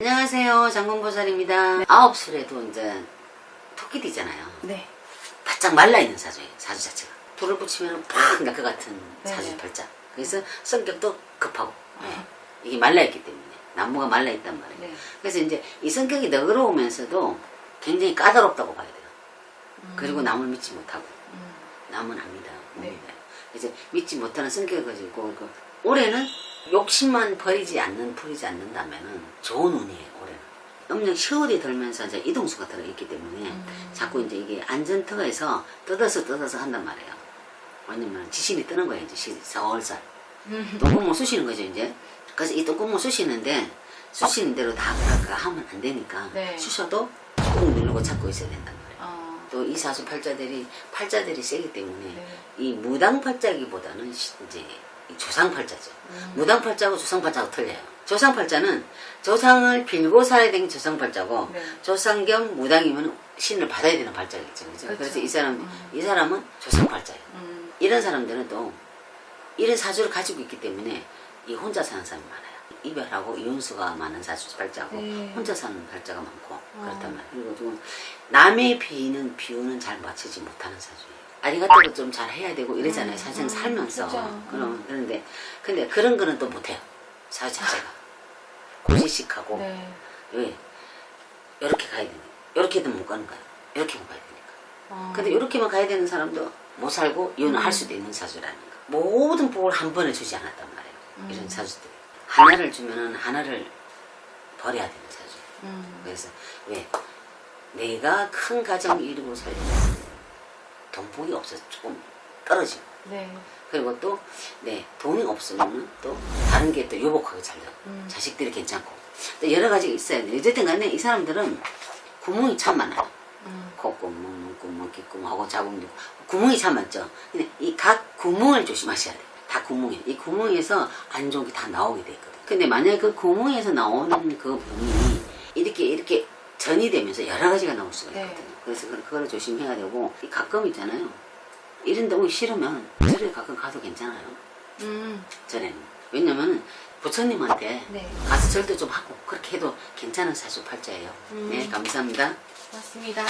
안녕하세요. 장군보살입니다. 아홉 술에도 이제 토끼띠잖아요. 네. 바짝 말라있는 사주예요. 사주 자체가. 불을 붙이면 팍 날 것 같은 네. 사주 팔자. 그래서 성격도 급하고 네. 이게 말라있기 때문에 나무가 말라있단 말이에요. 네. 그래서 이제 이 성격이 너그러우면서도 굉장히 까다롭다고 봐야 돼요. 그리고 남을 믿지 못하고 음. 남은 압니다. 못 네. 그래서 믿지 못하는 성격을 가지고 그 올해는 욕심만 버리지 않는 풀이지 않는다면은 좋은 운이에요. 올해는 음력 10월이 들면서 이제 이동수가 들어있기 때문에 음. 자꾸 이제 이게 안전터에서 뜯어서 뜯어서 한단 말이에요. 왜냐면 지신이 뜨는 거예요. 이제 4월살 음. 똥구멍 쑤시는 거죠 이제. 그래서 이 똥구멍 쑤시는데 쑤시는 대로 다 그렇게 하면 안 되니까 네. 쑤셔도 꾹 누르고 잡고 있어야 된단 말이에요. 어. 또이 사주 팔자들이 팔자들이 세기 때문에 네. 이 무당 팔자기보다는 시- 이제 이 조상 팔자죠. 음. 무당 팔자하고 조상 팔자하고 틀려요. 조상 팔자는 조상을 빌고 살아야 되는 게 조상 팔자고 네. 조상 겸 무당이면 신을 받아야 되는 팔자겠죠. 그죠? 그렇죠. 그래서 이 사람 음. 이 사람은 조상 팔자예요. 음. 이런 사람들은 또 이런 사주를 가지고 있기 때문에 이 혼자 사는 사람이 많아요. 이별하고 이혼수가 많은 사주 팔자고 네. 혼자 사는 팔자가 많고 그렇단 어. 말이에요. 그리고 좀 남의 비는 비유는 잘 맞추지 못하는 사주예요. 아리가또도 좀 잘 해야 되고 이러잖아요. 음, 사실 음, 살면서 그죠. 그럼 그런데 근데 그런 거는 또 못해요. 사주 자체가 고지식하고 네. 왜 이렇게 가야 되는 이렇게도 못 가는 거야. 이렇게만 가야 되니까. 어. 근데 이렇게만 가야 되는 사람도 못 살고 이혼을 음. 할 수도 있는 사주라는 거. 모든 복을 한 번에 주지 않았단 말이에요. 음. 이런 사주들이. 하나를 주면은 하나를 버려야 되는 사주. 음. 그래서 왜 내가 큰 가정 이루고 살려면 돈복이 없어서 조금 떨어지고 네. 그리고 또 네, 돈이 없으면은 또 다른 게 또 요복하게 잘 되고 음. 자식들이 괜찮고 또 여러 가지가 있어야 돼요. 어쨌든 간에 이 사람들은 구멍이 참 많아요. 음. 콧구멍, 눈구멍, 귓구멍하고 자궁도 구멍이 참 많죠. 근데 이 각 구멍을 조심하셔야 돼요. 다 구멍에 이 구멍에서 안 좋은 게 다 나오게 돼 있거든. 근데 만약에 그 구멍에서 나오는 그 병이 이렇게 이렇게 전이 되면서 여러 가지가 나올 수가 네. 있거든요. 그래서 그- 그거를 조심해야 되고 이 가끔 있잖아요. 이런 데 오기 싫으면 절에 가끔 가도 괜찮아요. 음. 전에는 왜냐면 부처님한테 네. 가서 절도 좀 하고 그렇게 해도 괜찮은 사주 팔자예요. 음. 네 감사합니다. 고맙습니다.